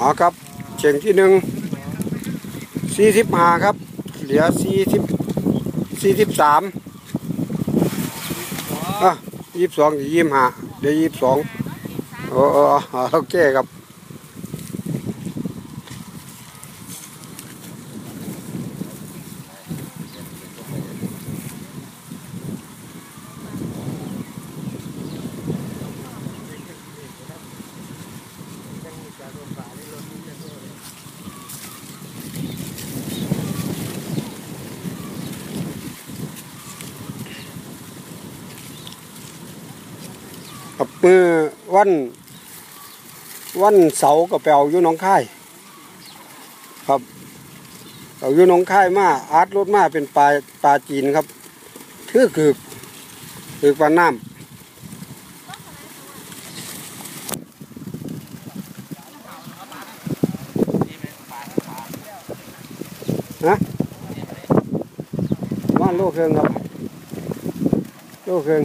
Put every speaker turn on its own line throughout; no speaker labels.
อ๋อครับเชียงที่หนึ่งสี่สิบห้าครับ เหลือสี่สิบสี่สิบสามอะยี่สิบสองยี่สิบห้าเดี๋ยวยี่สิบสองโอ้โอ้โอเคครับ กับมือวันวันเสาร์กับไปเอาอยู่น้องค่ายครับเอาอยู่น้องค่ายมาอาร์ตรถมาเป็นปลาปลาจีนครับคือคือคือปลาน้ำฮะว่านโลกเครื่องครับ โลกเครื่อง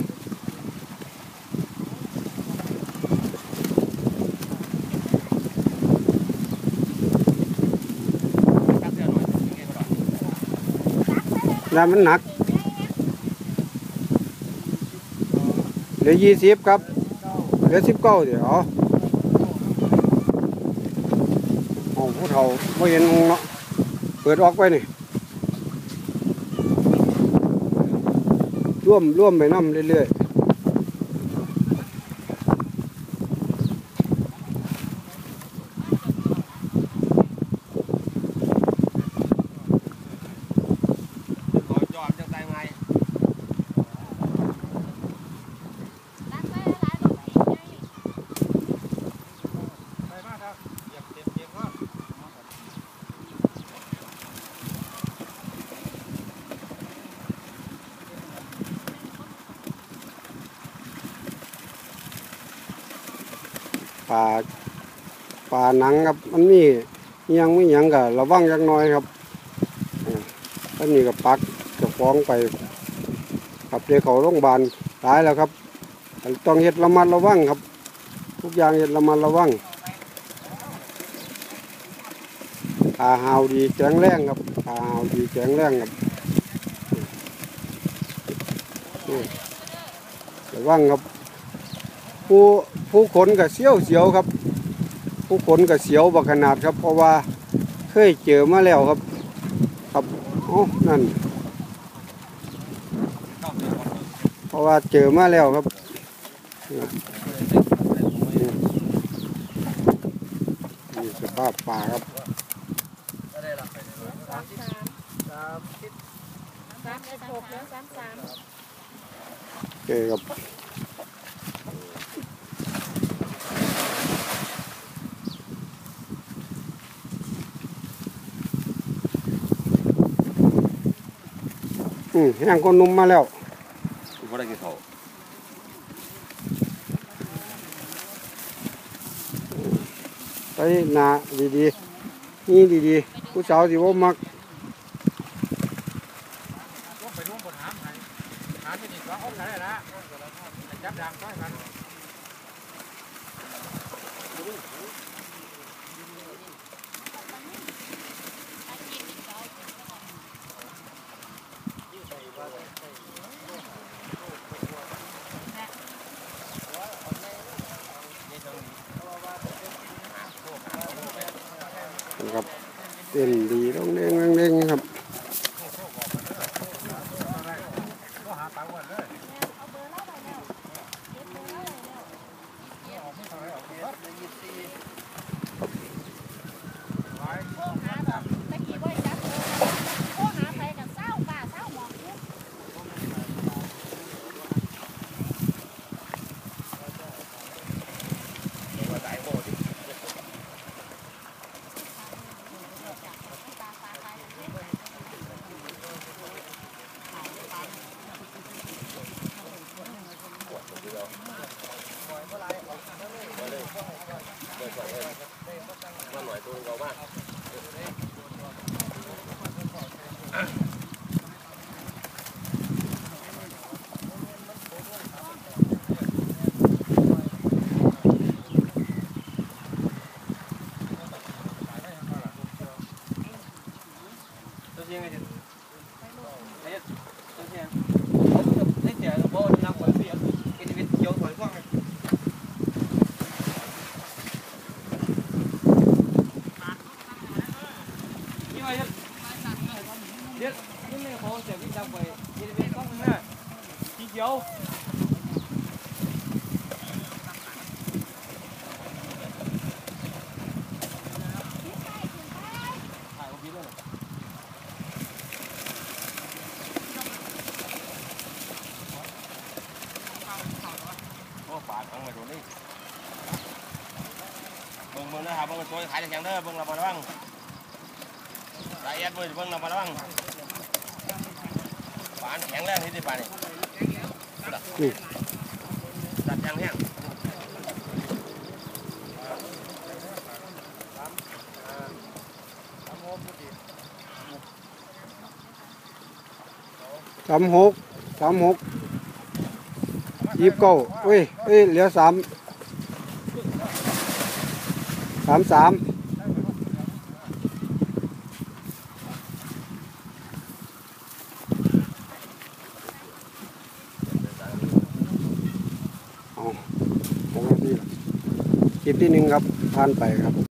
แล้วมันหนักเหลือยี่สิบครับ เหลือสิบเก้าเดี๋ยวขอาเอาผู้เฒ่าไม่เห็นงเนาะเปิดออกไปนี่ร่วมร่วมไปน้ำเรื่อยๆ
ขอจอดจะตายไง
ปลาปลาหนังครับ มันมีอิหยังไม่ยังกับระวังยังน้อยครับอ่าท่านนี้กับปักจะฟ้องไปครับเดี๋ยวเขาโรงพยาบาลตายแล้วครับ ต้องเฮ็ดระมัดระวังครับ ทุกอย่างเฮ็ดระมัดระวังขาหาวดีแข็งแรงครับขาหาวดีแข็งแรงครับระวังครับ ผู้ผู้ขนกับเสียวเสียวครับ ผู้ขนกับเสียวบักขนาดครับ เพราะว่าเคยเจอมาแล้วครับ ครับโอ้นั่น เพราะว่าเจอมาแล้วครับนี่สภาพป่าครับ
สามสามสามเอ็ดหกแล้วสามสาม
โอเคครับ อืมแห้งคนนุ่มมาแล้ว
กูไม่ได้กินเขา
ไปหนาดีๆ นี่ดีๆ ผู้สาวสิว่ามัก
ไปนุ่มบนหามหายหามที่นี่ก็อ้อมไหนละจับดังต้อยมัน
เต้นดีต้องเด้งต้องเด้งครับ
ตะกี้ว่าจับโอ้หาไปกับเศร้าป่าเศร้าหมอกอยู่
ค
ยังไงเนี่ยไอ้ตัวเนี้ยเขาจะได้เสียเพราะน้ำฝนเสียกินวิทย์เกี่ยวฝนฟ้องไง นี่ไงเนี่ยเดี๋ยวนี่ไม่พอเสียวิทย์น้ำฝนกินวิทย์ฟ้ องหน้าที่เกี่ยวถ่ายรูปด้วยโอ้ปาดทั้งไปดูนี่เบิ่งเบิ่งนะครับเบิ่งตัวขายอย่างเด้อเบิ่งระมัดระวังละเอียดเบิ่งเบิ่งระมัดระวังปานแข็งแรงที่สุดปานนี่
นี่
จัดแข็งแห้ง
สามหกสามหกยี่สิบเก้าเอ้ยเอ้ยเหลือสามสามสามเอาหกนาทีละคลิป ที่หนึ่งครับผ่านไปครับ